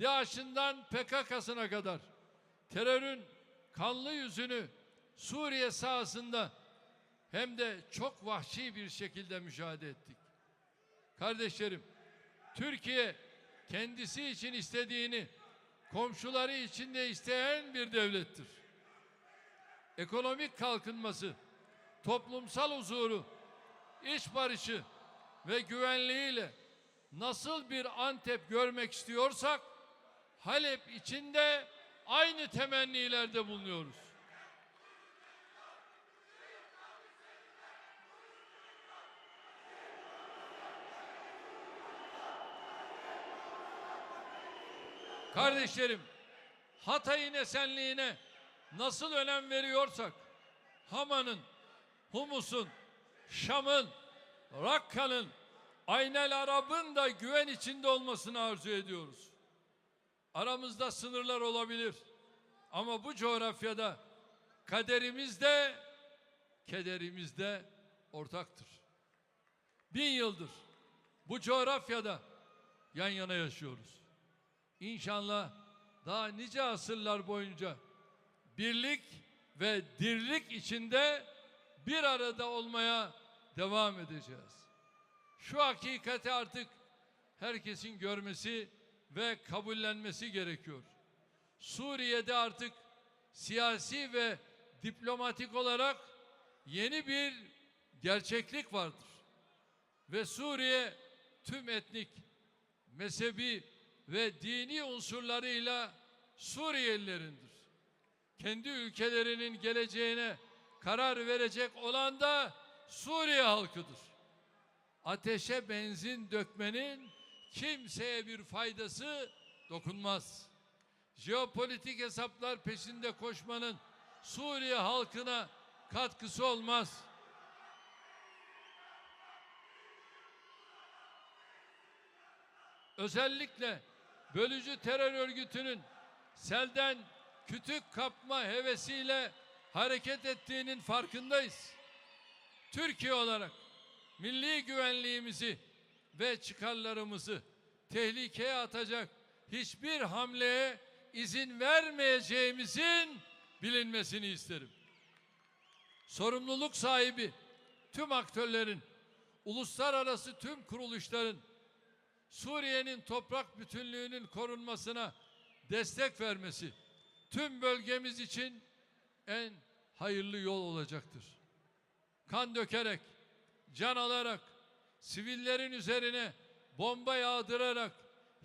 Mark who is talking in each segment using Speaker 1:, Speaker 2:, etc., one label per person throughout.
Speaker 1: DAEŞ'inden PKK'sına kadar terörün kanlı yüzünü Suriye sahasında hem de çok vahşi bir şekilde müşahede ettik. Kardeşlerim, Türkiye kendisi için istediğini komşuları için de isteyen bir devlettir. Ekonomik kalkınması, toplumsal huzuru, iç barışı ve güvenliğiyle nasıl bir Antep görmek istiyorsak Halep içinde aynı temennilerde bulunuyoruz. Kardeşlerim, Hatay'ın esenliğine nasıl önem veriyorsak, Hama'nın, Humus'un, Şam'ın, Rakka'nın, Aynel Arab'ın da güven içinde olmasını arzu ediyoruz. Aramızda sınırlar olabilir. Ama bu coğrafyada kaderimiz de kederimiz de ortaktır. Bin yıldır bu coğrafyada yan yana yaşıyoruz. İnşallah daha nice asırlar boyunca birlik ve dirlik içinde bir arada olmaya devam edeceğiz. Şu hakikati artık herkesin görmesi ve kabullenmesi gerekiyor. Suriye'de artık siyasi ve diplomatik olarak yeni bir gerçeklik vardır. Ve Suriye tüm etnik, mezhebi ve dini unsurlarıyla Suriyelilerindir. Kendi ülkelerinin geleceğine karar verecek olan da Suriye halkıdır. Ateşe benzin dökmenin kimseye bir faydası dokunmaz. Jeopolitik hesaplar peşinde koşmanın Suriye halkına katkısı olmaz. Özellikle bölücü terör örgütünün selden kütük kapma hevesiyle hareket ettiğinin farkındayız. Türkiye olarak milli güvenliğimizi ve çıkarlarımızı tehlikeye atacak hiçbir hamleye izin vermeyeceğimizin bilinmesini isterim. Sorumluluk sahibi tüm aktörlerin, uluslararası tüm kuruluşların Suriye'nin toprak bütünlüğünün korunmasına destek vermesi tüm bölgemiz için en hayırlı yol olacaktır. Kan dökerek, can alarak, sivillerin üzerine bomba yağdırarak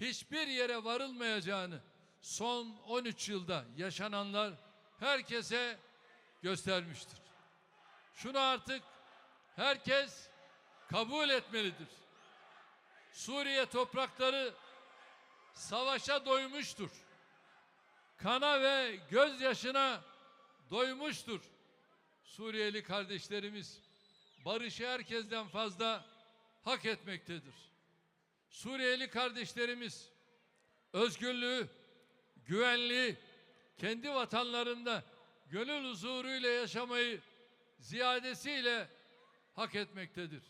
Speaker 1: hiçbir yere varılmayacağını son 13 yılda yaşananlar herkese göstermiştir. Şunu artık herkes kabul etmelidir. Suriye toprakları savaşa doymuştur. Kana ve gözyaşına doymuştur. Suriyeli kardeşlerimiz barışı herkesten fazla hak etmektedir. Suriyeli kardeşlerimiz özgürlüğü, güvenliği, kendi vatanlarında gönül huzuruyla yaşamayı ziyadesiyle hak etmektedir.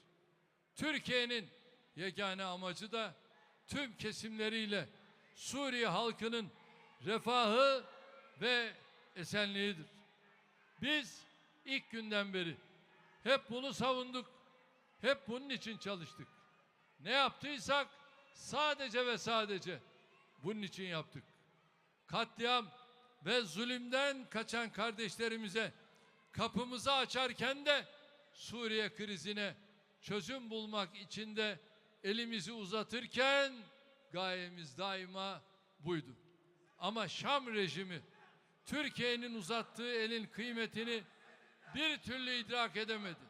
Speaker 1: Türkiye'nin yegane amacı da tüm kesimleriyle Suriye halkının refahı ve esenliğidir. Biz ilk günden beri hep bunu savunduk. Hep bunun için çalıştık. Ne yaptıysak sadece ve sadece bunun için yaptık. Katliam ve zulümden kaçan kardeşlerimize kapımızı açarken de Suriye krizine çözüm bulmak için de elimizi uzatırken gayemiz daima buydu. Ama Şam rejimi Türkiye'nin uzattığı elin kıymetini bir türlü idrak edemedi.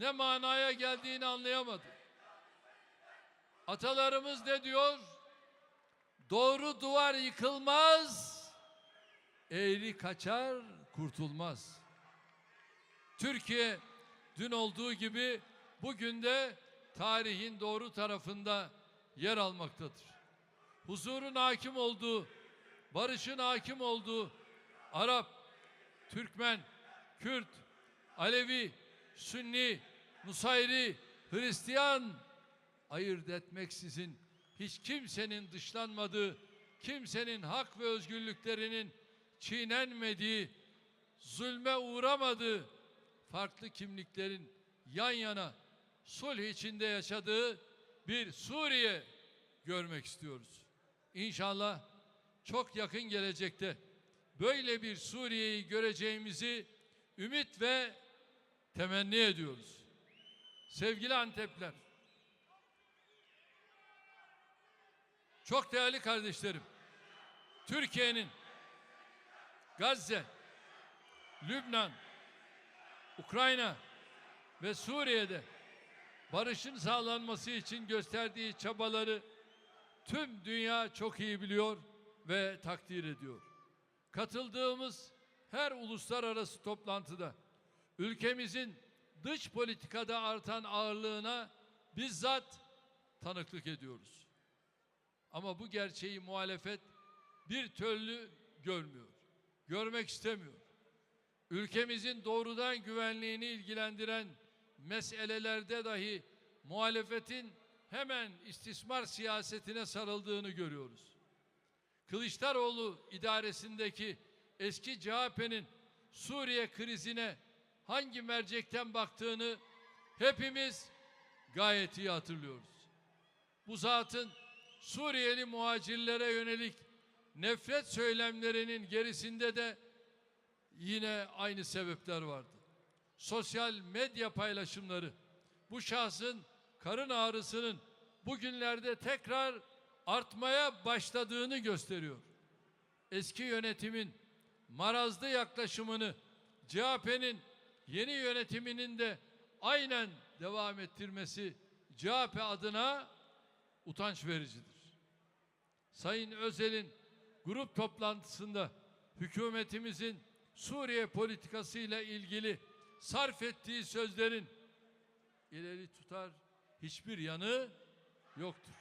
Speaker 1: Ne manaya geldiğini anlayamadı. Atalarımız ne diyor? Doğru duvar yıkılmaz, eğri kaçar, kurtulmaz. Türkiye dün olduğu gibi bugün de tarihin doğru tarafında yer almaktadır. Huzurun hakim olduğu, barışın hakim olduğu Arap, Türkmen, Kürt, Alevi, Sünni, Nusayri, Hristiyan ayırt etmeksizin hiç kimsenin dışlanmadığı, kimsenin hak ve özgürlüklerinin çiğnenmediği, zulme uğramadığı, farklı kimliklerin yan yana sulh içinde yaşadığı bir Suriye görmek istiyoruz. İnşallah çok yakın gelecekte böyle bir Suriye'yi göreceğimizi ümit ve temenni ediyoruz. Sevgili Antepler, çok değerli kardeşlerim, Türkiye'nin Gazze, Lübnan, Ukrayna ve Suriye'de barışın sağlanması için gösterdiği çabaları tüm dünya çok iyi biliyor ve takdir ediyor. Katıldığımız her uluslararası toplantıda ülkemizin dış politikada artan ağırlığına bizzat tanıklık ediyoruz. Ama bu gerçeği muhalefet bir türlü görmüyor. Görmek istemiyor. Ülkemizin doğrudan güvenliğini ilgilendiren meselelerde dahi muhalefetin hemen istismar siyasetine sarıldığını görüyoruz. Kılıçdaroğlu idaresindeki eski CHP'nin Suriye krizine hangi mercekten baktığını hepimiz gayet iyi hatırlıyoruz. Bu zatın Suriyeli muhacirlere yönelik nefret söylemlerinin gerisinde de yine aynı sebepler vardı. Sosyal medya paylaşımları bu şahsın karın ağrısının bugünlerde tekrar artmaya başladığını gösteriyor. Eski yönetimin marazlı yaklaşımını CHP'nin yeni yönetiminin de aynen devam ettirmesi CHP adına utanç vericidir. Sayın Özel'in grup toplantısında hükümetimizin Suriye politikası ile ilgili sarf ettiği sözlerin ileri tutar hiçbir yanı yoktur.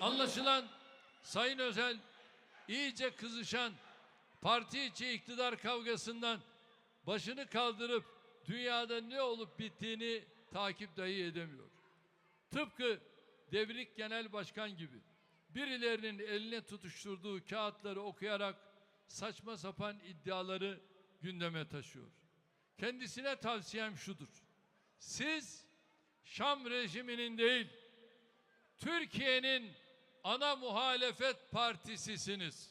Speaker 1: Anlaşılan Sayın Özel iyice kızışan parti içi iktidar kavgasından başını kaldırıp dünyada ne olup bittiğini takip dahi edemiyor. Tıpkı Devrik Genel Başkan gibi birilerinin eline tutuşturduğu kağıtları okuyarak saçma sapan iddiaları gündeme taşıyor. Kendisine tavsiyem şudur. Siz Şam rejiminin değil, Türkiye'nin ana muhalefet partisisiniz.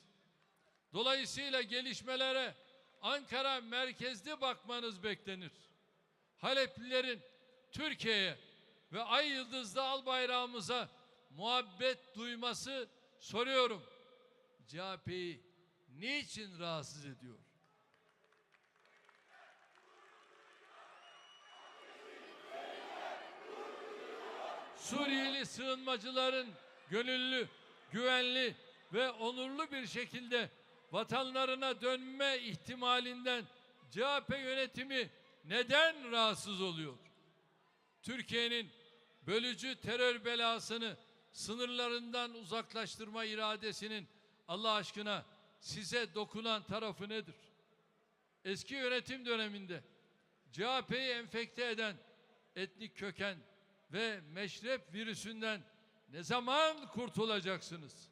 Speaker 1: Dolayısıyla gelişmelere Ankara merkezli bakmanız beklenir. Haleplilerin Türkiye'ye ve ay yıldızlı al bayrağımıza muhabbet duyması soruyorum. CHP'yi niçin rahatsız ediyor? Suriyeli sığınmacıların gönüllü, güvenli ve onurlu bir şekilde vatanlarına dönme ihtimalinden CHP yönetimi neden rahatsız oluyor? Türkiye'nin bölücü terör belasını sınırlarından uzaklaştırma iradesinin Allah aşkına size dokunan tarafı nedir? Eski yönetim döneminde CHP'yi enfekte eden etnik köken ve meşrep virüsünden ne zaman kurtulacaksınız?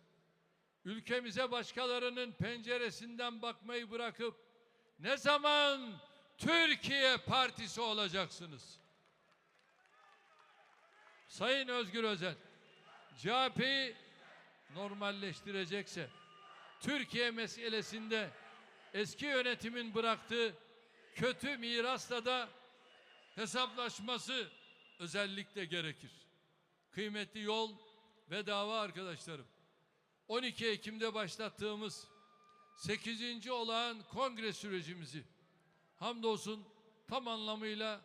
Speaker 1: Ülkemize başkalarının penceresinden bakmayı bırakıp ne zaman Türkiye partisi olacaksınız? Sayın Özgür Özel, CHP'yi normalleştirecekse Türkiye meselesinde eski yönetimin bıraktığı kötü mirasla da hesaplaşması özellikle gerekir. Kıymetli yol ve dava arkadaşlarım. 12 Ekim'de başlattığımız 8. olağan kongre sürecimizi hamdolsun tam anlamıyla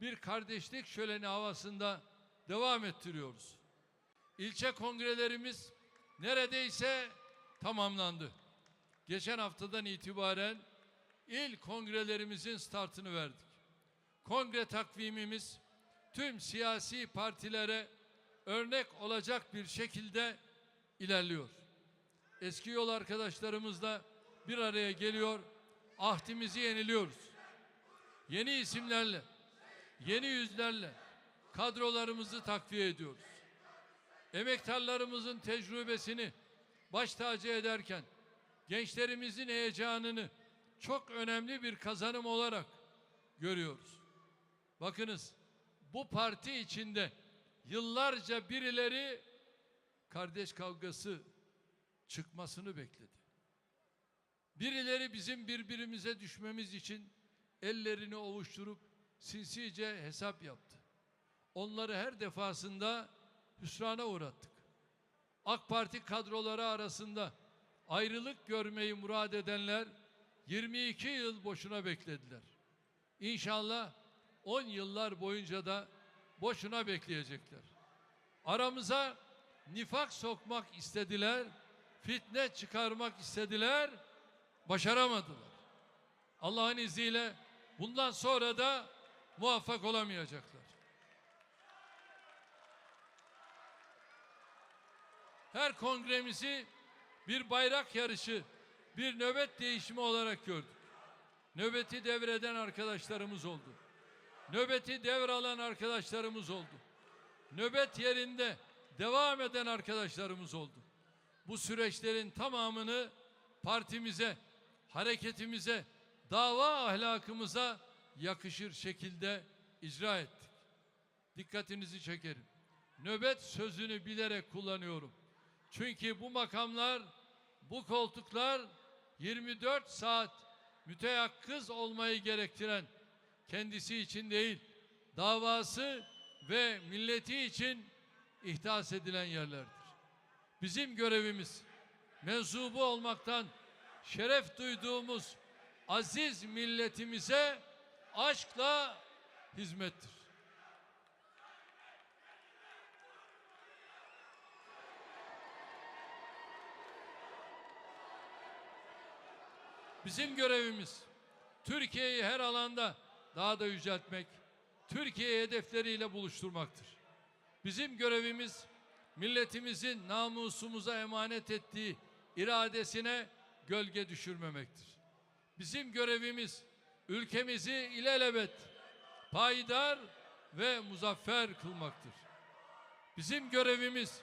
Speaker 1: bir kardeşlik şöleni havasında devam ettiriyoruz. İlçe kongrelerimiz neredeyse tamamlandı. Geçen haftadan itibaren il kongrelerimizin startını verdik. Kongre takvimimiz tüm siyasi partilere örnek olacak bir şekilde ilerliyor. Eski yol arkadaşlarımızla bir araya geliyor, ahdimizi yeniliyoruz. yeni isimlerle, yeni yüzlerle kadrolarımızı takviye ediyoruz. Emektarlarımızın tecrübesini baş tacı ederken gençlerimizin heyecanını çok önemli bir kazanım olarak görüyoruz. Bakınız bu parti içinde yıllarca birileri kardeş kavgası çıkmasını bekledi. Birileri bizim birbirimize düşmemiz için ellerini ovuşturup sinsice hesap yaptı. Onları her defasında hüsrana uğrattık. AK Parti kadroları arasında ayrılık görmeyi murad edenler 22 yıl boşuna beklediler. İnşallah 10 yıllar boyunca da boşuna bekleyecekler. Aramıza nifak sokmak istediler, fitne çıkarmak istediler, başaramadılar. Allah'ın izniyle bundan sonra da muvaffak olamayacaklar. Her kongremizi bir bayrak yarışı, bir nöbet değişimi olarak gördük. Nöbeti devreden arkadaşlarımız oldu. Nöbeti devralan arkadaşlarımız oldu. Nöbet yerinde devam eden arkadaşlarımız oldu. Bu süreçlerin tamamını partimize, hareketimize, dava ahlakımıza yakışır şekilde icra ettik. Dikkatinizi çekerim. Nöbet sözünü bilerek kullanıyorum. Çünkü bu makamlar, bu koltuklar 24 saat müteyakkız olmayı gerektiren kendisi için değil, davası ve milleti için ihdas edilen yerlerdir. Bizim görevimiz mensubu olmaktan şeref duyduğumuz aziz milletimize aşkla hizmettir. Bizim görevimiz Türkiye'yi her alanda daha da yüceltmek, Türkiye hedefleriyle buluşturmaktır. Bizim görevimiz milletimizin namusumuza emanet ettiği iradesine gölge düşürmemektir. Bizim görevimiz ülkemizi ilelebet payidar ve muzaffer kılmaktır. Bizim görevimiz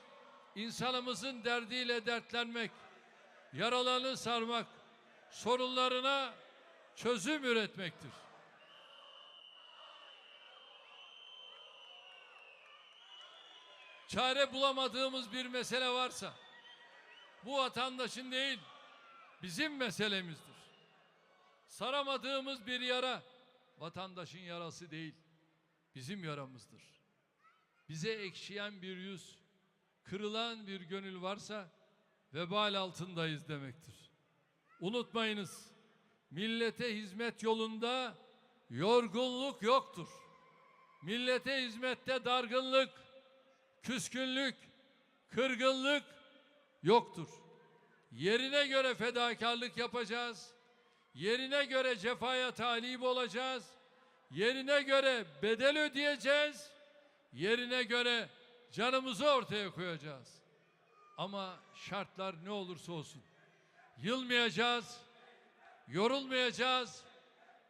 Speaker 1: insanımızın derdiyle dertlenmek, yaralarını sarmak, sorunlarına çözüm üretmektir. Çare bulamadığımız bir mesele varsa bu vatandaşın değil bizim meselemizdir. Saramadığımız bir yara vatandaşın yarası değil bizim yaramızdır. Bize ekşiyen bir yüz, kırılan bir gönül varsa vebal altındayız demektir. Unutmayınız, millete hizmet yolunda yorgunluk yoktur. Millete hizmette dargınlık, küskünlük, kırgınlık yoktur. Yerine göre fedakarlık yapacağız. Yerine göre cefaya talip olacağız. Yerine göre bedel ödeyeceğiz. Yerine göre canımızı ortaya koyacağız. Ama şartlar ne olursa olsun yılmayacağız, yorulmayacağız.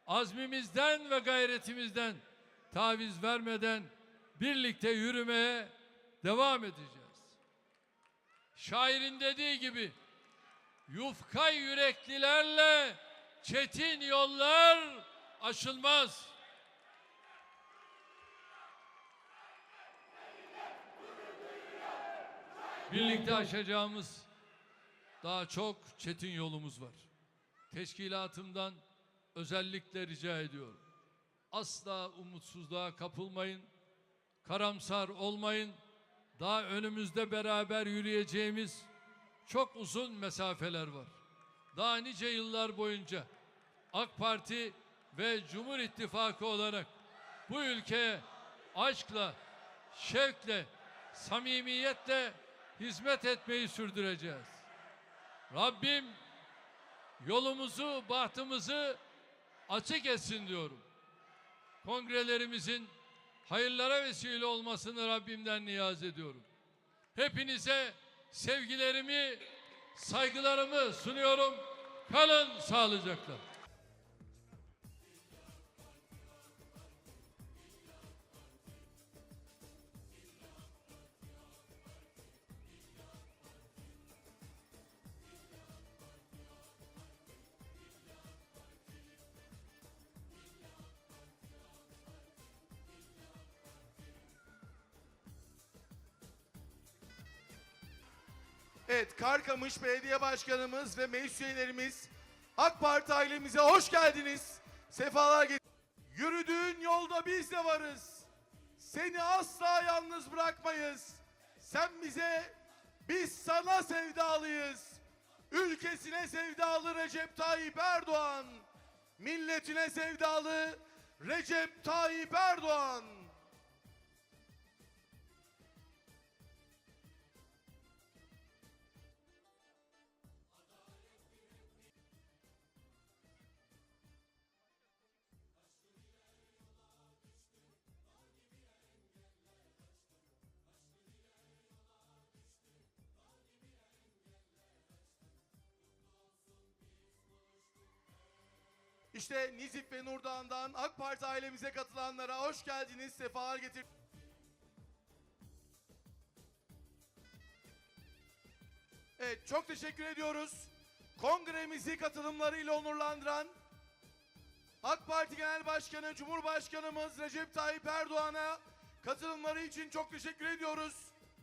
Speaker 1: Azmimizden ve gayretimizden taviz vermeden birlikte yürümeye devam edeceğiz. Şairin dediği gibi yufka yüreklilerle çetin yollar aşılmaz. Birlikte aşacağımız daha çok çetin yolumuz var. Teşkilatımdan özellikle rica ediyorum. Asla umutsuzluğa kapılmayın. Karamsar olmayın. Daha önümüzde beraber yürüyeceğimiz çok uzun mesafeler var. Daha nice yıllar boyunca AK Parti ve Cumhur İttifakı olarak bu ülkeye aşkla, şevkle, samimiyetle hizmet etmeyi sürdüreceğiz. Rabbim yolumuzu, bahtımızı açık etsin diyorum. Kongrelerimizin hayırlara vesile olmasını Rabbimden niyaz ediyorum. Hepinize sevgilerimi, saygılarımı sunuyorum. Kalın sağlıcakla.
Speaker 2: Evet, Karkamış Belediye Başkanımız ve meclis üyelerimiz AK Parti ailemize hoş geldiniz. Sefalar getirdiniz. Yürüdüğün yolda biz de varız. Seni asla yalnız bırakmayız. Sen bize, biz sana sevdalıyız. Ülkesine sevdalı Recep Tayyip Erdoğan. Milletine sevdalı Recep Tayyip Erdoğan. İşte Nizip ve Nurdağ'dan AK Parti ailemize katılanlara hoş geldiniz, sefalar getir. Evet, çok teşekkür ediyoruz. Kongremizi katılımlarıyla onurlandıran AK Parti Genel Başkanı Cumhurbaşkanımız Recep Tayyip Erdoğan'a katılımları için çok teşekkür ediyoruz.